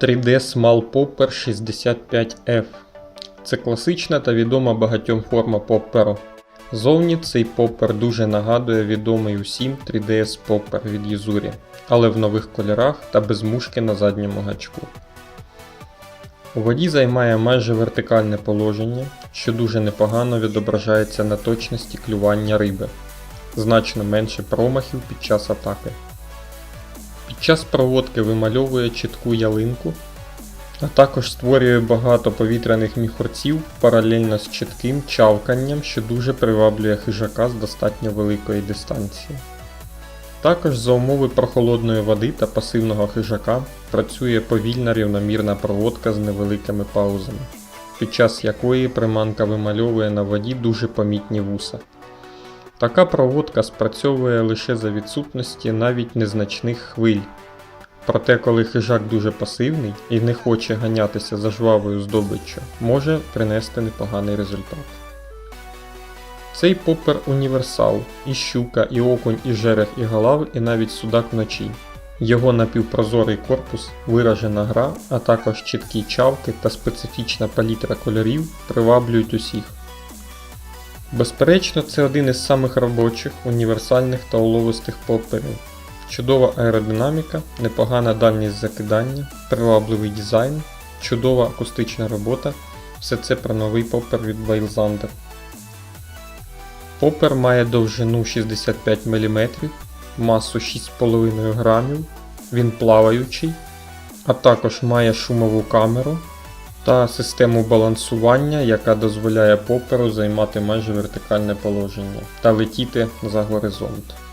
3D Small Popper 65F. Це класична та відома багатьом форма попперу. Зовні цей поппер дуже нагадує відомий усім 3DS поппер від Юзурі, але в нових кольорах та без мушки на задньому гачку. У воді займає майже вертикальне положення, що дуже непогано відображається на точності клювання риби, значно менше промахів під час атаки. Час проводки вимальовує чітку ялинку, а також створює багато повітряних міхурців паралельно з чітким чавканням, що дуже приваблює хижака з достатньо великої дистанції. Також за умови прохолодної води та пасивного хижака працює повільна рівномірна проводка з невеликими паузами, під час якої приманка вимальовує на воді дуже помітні вуса. Така проводка спрацьовує лише за відсутності навіть незначних хвиль. Проте, коли хижак дуже пасивний і не хоче ганятися за жвавою здобиччю, може принести непоганий результат. Цей попер універсал, і щука, і окунь, і жерех, і галав, і навіть судак вночі. Його напівпрозорий корпус, виражена гра, а також чіткі чавки та специфічна палітра кольорів приваблюють усіх. Безперечно, це один із самих робочих, універсальних та уловистих попперів. Чудова аеродинаміка, непогана дальність закидання, привабливий дизайн, чудова акустична робота все це про новий поппер від Wildlander. Поппер має довжину 65 мм, масу 6,5 грамів, він плаваючий, а також має шумову камеру та систему балансування, яка дозволяє поперу займати майже вертикальне положення та летіти за горизонт.